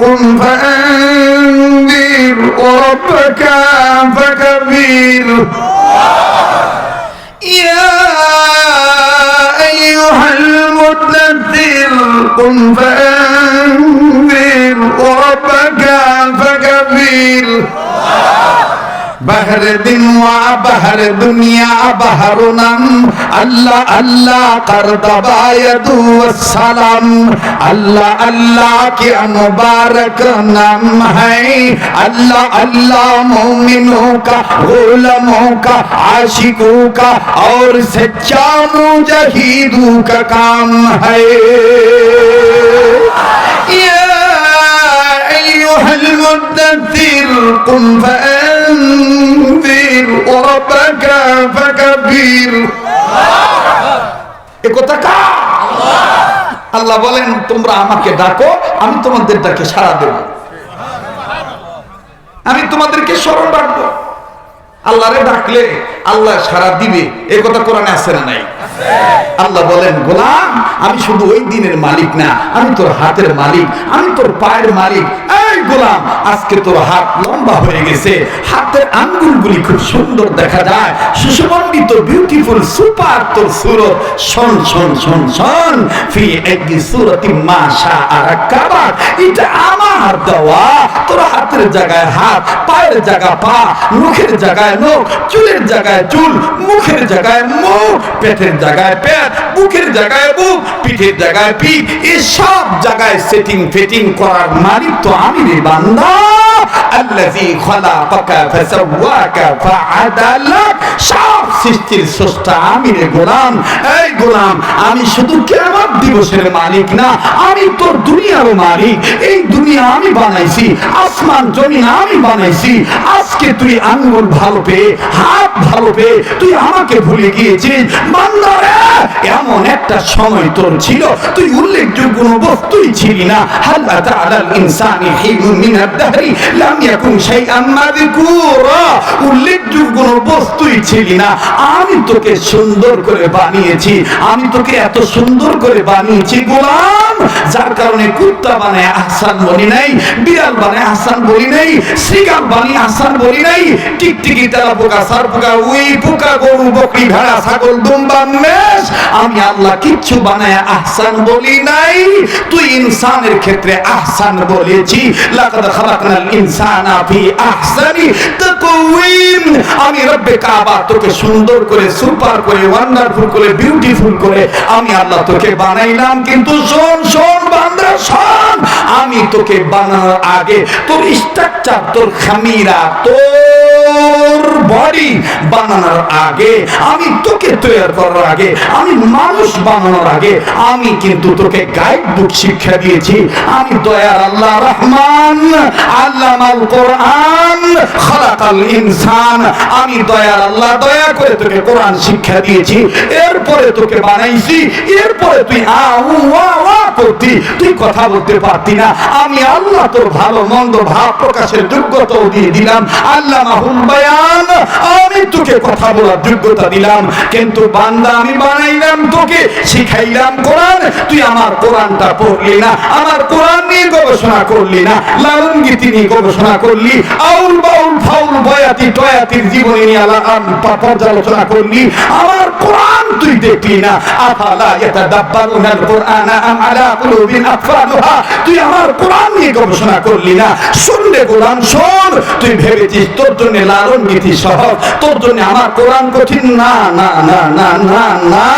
قم فأنذر وربك فكبر يا أيها المدثر قم فأنذر بحر দিন ওয়া বাহার দুনিয়া বাহার নাম আল্লাহ আল্লাহ কর দবায়তু সালাম अल्लाह अल्लाह के मुबारक नाम है अल्लाह अल्लाह मोमिनों का गुलामों का आशिकों का और सच्चा मुजाहिदों का काम है या أيها المدثر قم فأنذر وربك فكبر এ কথা কার? আল্লাহ বলেন তোমরা আমাকে ডাকো আমি তোমাদের ডাকে সাড়া দেব আমি তোমাদেরকে স্মরণ রাখবো আল্লাহরে ডাকলে আল্লাহ সাড়া দিবে এ কথা কোরআনে আছে না নাই আল্লাহ বলেন, গোলাম, আমি শুধু ওই দিনের মালিক না, আমি তোর হাতের মালিক, আমি তোর পায়ের মালিক। গোলাম, আজকে তোর হাত লম্বা হয়ে গেছে। হাতের আঙ্গুলগুলি খুব সুন্দর দেখা যায়। বিউটিফুল সুপার তোর সুরত ফি সুরতি মাশা আর কাবার এটা আমার দেওয়া। তোর হাতের জায়গায় হাত, পায়ের জায়গা পা, মুখের জায়গায় মুখ চুলের জায়গায় চুল, মুখের জায়গায় মুখ, পেটের জায়গায় পেট বুকের জায়গায় বুক, পিঠের জায়গায় পিঠ এসব জায়গায় সেটিং ফিটিং করার মালিক তো আমি রে বান্দা। আল্লাযী খালাকাকা ফাসাওয়াকা ফাআদালাক সব সৃষ্টির স্রষ্টা আমি রে গোলাম। এই গোলাম, আমি শুধু কিয়ামত দিবসের মালিক না, আমি তোর দুনিয়ারও মালিক। এই দুনিয়া আমি বানাইছি, আসমান জমিন আমি বানাইছি। আজকে তুই আঙ্গুল ভালো পেয়ে, হাত ভালো পেয়ে, তুই আমাকে ভুলে গিয়েছিস। বান্দারে, এমন একটা সময় তোর ছিল, তুই উল্লেখযোগ্য কোনো বস্তুই ছিলি না। হাল আতা আলাল ইনসানি হিনুন মিনাদ দাহরি, লাম ইয়াকুন শাইআন মাযকুরা। উল্লেখযোগ্য কোনো বস্তুই ছিলি না। আমি তোকে সুন্দর করে বানিয়েছি, আমি তোকে এত সুন্দর করে বানিয়েছি গোলাম, যার কারণে কুত্তা বানায় আহসান বলি নাই, বিড়াল বানায় আহসান বলি নাই শ্রীগাল বানিয়ে আহসান বলি নাই, টিকটিকি তেলা পোকা, সার পোকা, উই পোকা, গরু, বকরি, ভেড়া, ছাগল, দুম্বা, মেষ, আমি আল্লাহ কিচ্ছু বানায় আহসান বলি নাই, তুই ইনসানের ক্ষেত্রে আহসান বলেছি, লাকাদ খালাকনাল ইনসানা ফি আহসানি তাকওয়িম, আমি রব্বে কাবা তোকে সুন্দর করে, সুপার করে ওয়ান্ডারফুল করে বিউটিফুল করে আমি আল্লাহ তোকে বানাইলাম, কিন্তু শোন শোন বান্দা, শোন, আমি তোকে বানানোর আগে তোর স্ট্রাকচার তোর খামিরা, তোর বডি বানানোর আগে, আমি তোকে তৈরি করার আগে, আমি মানুষ বানানোর আগে, আমি কিন্তু তোকে গাইড বুক শিক্ষা দিয়েছি। আমি দয়ার আল্লাহ রহমান আল্লামাল কোরআন খালাকাল ইনসান, আমি দয়ার আল্লাহ, দয়া করে তোকে কোরআন শিক্ষা দিয়েছি, এরপরে তোকে বানাইছি, এরপরে তুই করতি। তুই কথা বলতে পারতি না। আমি আল্লাহ তোর ভালো, মন্দ ভাব প্রকাশের যোগ্যতাও দিয়ে দিলাম। আল্লাহ মাহুল বায়ান, আমি তোকে কথা বলার যোগ্যতা দিলাম। কিন্তু বান্দা, আমি বানাইলাম তোকে, শিখাইলাম কোরআন। তুই আমার কোরআনটা পড়লি না, আমার কোরআন নিয়ে গবেষণা করলি না। লালন নিয়ে গবেষণা করলি। আউল বাউল ফাউল বয়াতি টয়াতির জীবনী নিয়ে আলা- আম- পর্যালোচনা করলি, আমার কোরআন তুই দেখলি না। আফালা ইয়াতাদাব্বারুনাল কোরআনা আম আলা কুলুবিন আকফালুহা তুই আমার কোরআন নিয়ে গবেষণা করলি না। শুনলে কোরআন শোন, তুই ভেবেছিস তোর জন্য লালন গীতি সহজ তোর জন্য আমার কোরআন কঠিন। না না না না না না।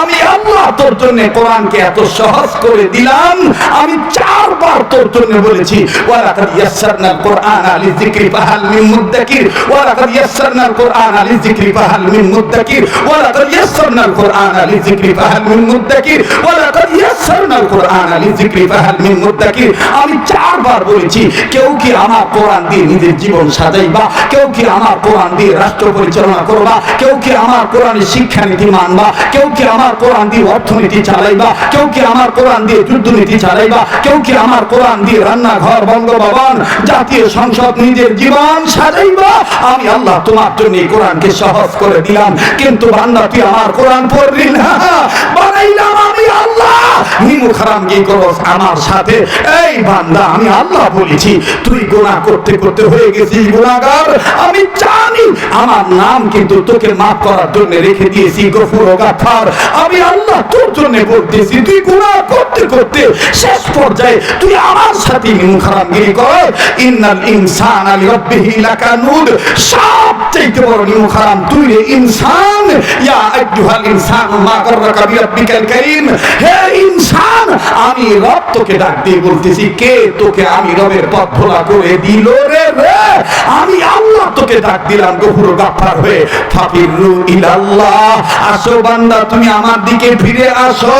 আমি আল্লাহ তোর জন্য কোরআনকে এত সহজ করে দিলাম, আমি চারবার তোর জন্য বলেছি, ওয়ালাকাদ ইয়াসসারনাল কোরআনা লিযিকরি ফাহাল মিন মুদ্দাকির ওয়ালাকাদ ইয়াসসারনাল কোরআনা লিযিকরি ফাহাল মিন মুদ্দাকির ওয়ালাকাদ ইয়াসসারনাল কোরআনা লিযিকরি ফাহাল মিন মুদ্দাকির ওয়ালাকাদ ইয়াসসারনাল কোরআনা লিযিকরি ফাহাল মিন মুদ্দাকির আমি চারবার বলেছি, কেউ কি আমার কোরআন দিয়ে নিজের জীবন সাজাইবা? কেউ কি আমার কোরআন দিয়ে রাষ্ট্র পরিচালনা করবা? কেউ কি আমার কোরআনের শিক্ষানীতি মানবা? কেউ কি আমার কোরআন দিয়ে অর্থনীতি চালাইবা, কেউ কি আমার কোরআন দিয়ে যুদ্ধনীতি চালাইবা, কেউ কি আমার কোরআন দিয়ে রান্নাঘর বঙ্গভবন জাতীয় সংসদ নিজের জীবন সাজাইবা? আমি আল্লাহ তোমার জন্য কোরআনকে সহজ করে দিলাম, কিন্তু বান্দা, তুই আমার কোরআন পড়লি না। বানাইলাম শেষ পর্যায়ে তুই আমার সাথে ইনসান সবচেয়ে বড় মুখারাম তুই রে ইনসান। ইনসান ইনসান, আমি রব তোকে ডাক দিয়ে বলতেছি, কে তোকে আমি রবের পথ ভোলা করে দিল রে রে? আমি আল্লাহ তোকে ডাক দিলাম, গফুর গাফার হয়ে। ইলাল্লাহ। আসো বান্দা, তুমি আমার দিকে ফিরে আসো।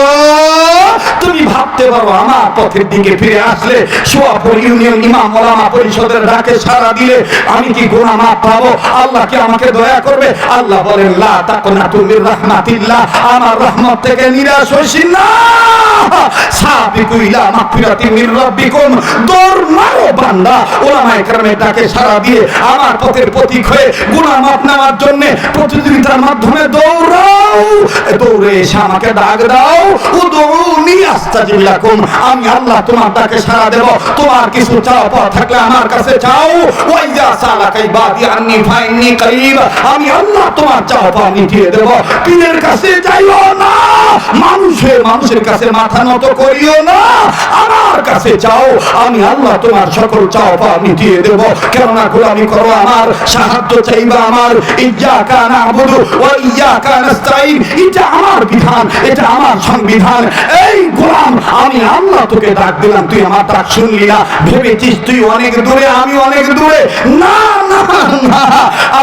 তুমি ভাবতে পারো, আমার পথের দিকে ফিরে আসলে সোয়াপুর ইউনিয়ন ইমাম ওলামা পরিষদের ডাকে সারা দিলে আমি কি গুনাহ পাবো? আল্লাহ কি আমাকে দয়া করবে? আল্লাহ বলেন, লা তাকনাতু মির রাহমাতিল্লাহ। আমার রহমত থেকে নিরাশ হইস না সাবিকু ইলা মাগফিরাতি মির রাব্বিকুম। দৌড় মারো বান্দা, ওলামায়ে কেরামের ডাকে সারা দিয়ে আমার পথের প্রতীক হয়ে গুনাহ মাফ নেওয়ার জন্য প্রতিযোগিতার মাধ্যমে দৌড়ে এসে আমাকে ডাক দাও। উদৌনি আমি আল্লাহ তোমার ডাকে সাড়া দেব। তোমার কিছু চাও পথ থাকলে আমার কাছে চাও ওয়াইজা সালাকা বাদি আননি ফাইননি করিব আমি আল্লাহ তোমার চাও পাওয়া মিটিয়ে দেব। পীরের কাছে যাইও না। মানুষের মানুষের কাছে মাথা নত করিও না। আমার কাছে চাও আমি আল্লাহ তোমার সকল চাও আমি দিয়ে দেব। কেননা গোলামি করো আমার, সাহায্য চাইবা আমার। ইয়্যাকা না'বুদু ওয়া ইয়া নাস্তাইন এটা আমার বিধান, এটা আমার সংবিধান। এই গোলাম, আমি আল্লাহ তোকে ডাক দিলাম, তুই আমার ডাক শুনলি না। ভেবেছিস তুই অনেক দূরে, আমি অনেক দূরে। না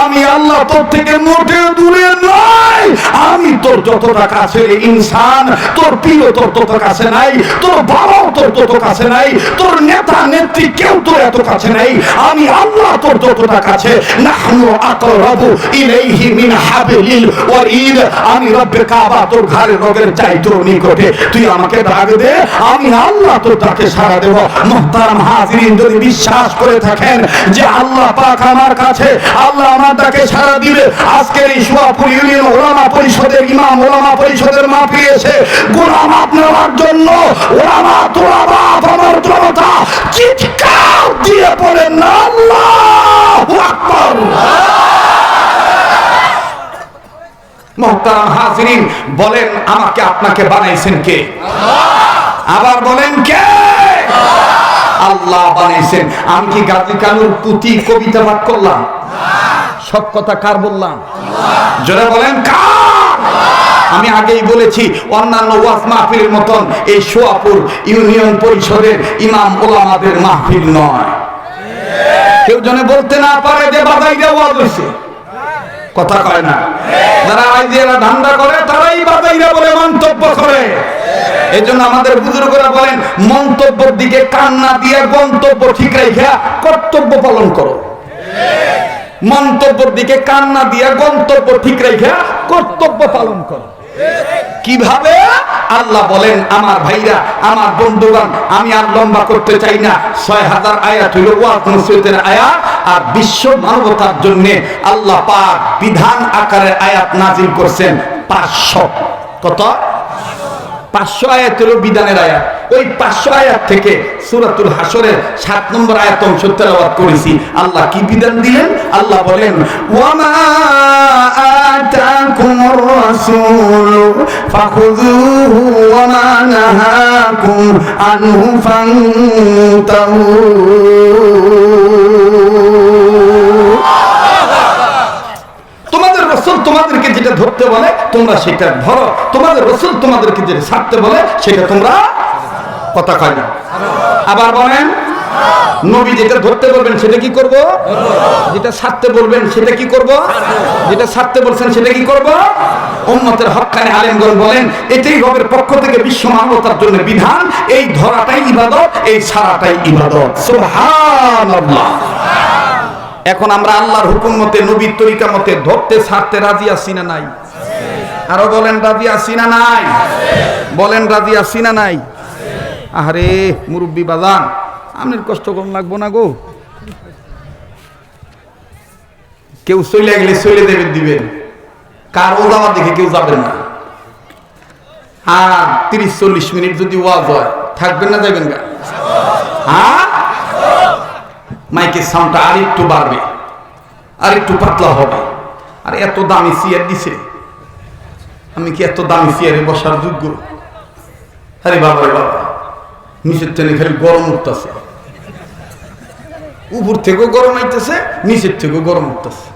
আমি আল্লাহ তোর থেকে মোটে দূরে নয়। আমি তোর যতটা কাছে ইনসান, তোর প্রিয় তোর তত কাছে নাই, তোর বাবাও তোর তত কাছে নাই, তোর নেতা, নেত্রী কেউ তোর এত কাছে নাই। আমি আল্লাহ তোর যতটা কাছে, নাহনু আকরাবু ইলাইহি মিন ওয়ারিদ। আমি রব্বে কাবা তোর তোর নিকটে। তুই আমাকে ডাক দে, আমি আল্লাহ তোর ডাকে সাড়া দেব। মুহতারাম হাজিরিন, যদি বিশ্বাস করে থাকেন যে আল্লাহ পাক আমার কাছে, আল্লাহ আমার ডাকে সাড়া দিবে। আজকের এই সুয়াপুর ইউনিয়ন ওলামা পরিষদের ইমাম, ওলামা পরিষদের মাফি এসে গোলাম আপনার জন্য ওলামা বাপ আমার জনতা চিৎকার দিয়ে পড়েন না আল্লাহু মোহতারাম হাজিরিন, বলেন, আমাকে আপনাকে বানাইছেন কে? আবার বলেন, কে? আল্লাহ বানাইছেন আমি কি গাজী কানুর পুঁতি কবিতা পাঠ করলাম? সব কথা কার বললাম? জোরে বলেন আমি আগেই বলেছি, অন্যান্য ওয়াজ মাহফিলের মতন এই সোয়াপুর ইউনিয়ন পরিষদের ইমাম ওলামাদের মাহফিল নয়। কেউ জনে বলতে না পারে যে বাজাই দেওয়া হয়েছে কথা কয় না। যারা আইজিয়ারা ধান্দা করে, তারাই বাজাইরা বলে মন্তব্য করে। এই জন্য আমাদের বুজুর্গরা বলেন, মন্তব্যের দিকে কান্না দিয়ে গন্তব্য ঠিক রেখে কর্তব্য পালন করো। মন্তব্যের দিকে কান্না দিয়ে গন্তব্য ঠিক রেখে কর্তব্য পালন করো। কীভাবে? আল্লাহ বলেন, আমার ভাইরা, আমার বন্ধুগণ, আমি আর লম্বা করতে চাই না। ছয় হাজার আয়াত হইল নসিহতের আয়াত আর বিশ্ব মানবতার জন্য আল্লাহ পাক বিধান আকারের আয়াত নাজিল করছেন পাঁচশো। কত? পাঁচশো আয়াত হলো বিধানের আয়াত। ওই পাঁচশো আয়াত থেকে সুরাতুল হাসরের সাত নম্বর আয়াত অংশ তেলাওয়াত করেছি। আল্লাহ কি বিধান দিলেন? আল্লাহ বলেন, ওয়ামা আতাকুমুর রাসূল ফাখুযুহু ওয়ামা নাহাকুম আনহু তোমাদের রসুল তোমাদেরকে যেটা ধরতে বলে, তোমরা সেটা ধরো। তোমাদের রসুল তোমাদেরকে যেটা ছাড়তে বলে, সেটা তোমরা কথা কয় না। আবার বলেন, নবী যেটা ধরতে বলবেন সেটা কি করব? যেটা ছাড়তে বলবেন সেটা কি করব? যেটা ছাড়তে বলছেন সেটা কি করব? উম্মতের হক্কানে আলেমগণ বলেন, এটাই রবের পক্ষ থেকে বিশ্ব মানবতার জন্য বিধান, এই ধরাটাই ইবাদত, এই ছাড়াটাই ইবাদত। সুবহানাল্লাহ। এখন আমরা আল্লাহর হুকুম মতে, নবীর তরিকা মতে ধরতে, ছাড়তে রাজি আছি না নাই? আরও বলেন, রাজি আছি না নাই? বলেন, রাজি আছি না নাই? আরে মুরব্বী বাজান, আপনার কষ্ট কম লাগবো না গো। কেউ চলে গেলে চলে দেবেন, দিবেন। কারও যাওয়ার দেখে কেউ যাবেন না। আর তিরিশ চল্লিশ মিনিট যদি ওয়াজ হয়, থাকবেন না যাবেন গা। হ্যাঁ? মাইকের সাউন্ডটা আর একটু বাড়বে, আর একটু পাতলা হবে। আর এত দামি চেয়ার দিছে। আমি কি এত দামি চেয়ারে বসার যোগ্য? আরে বাবা বাবা, নিচের থেকে খালি গরম উঠতেছে। উপর থেকেও গরম আইতেছে, নিচের থেকেও গরম উঠতেছে।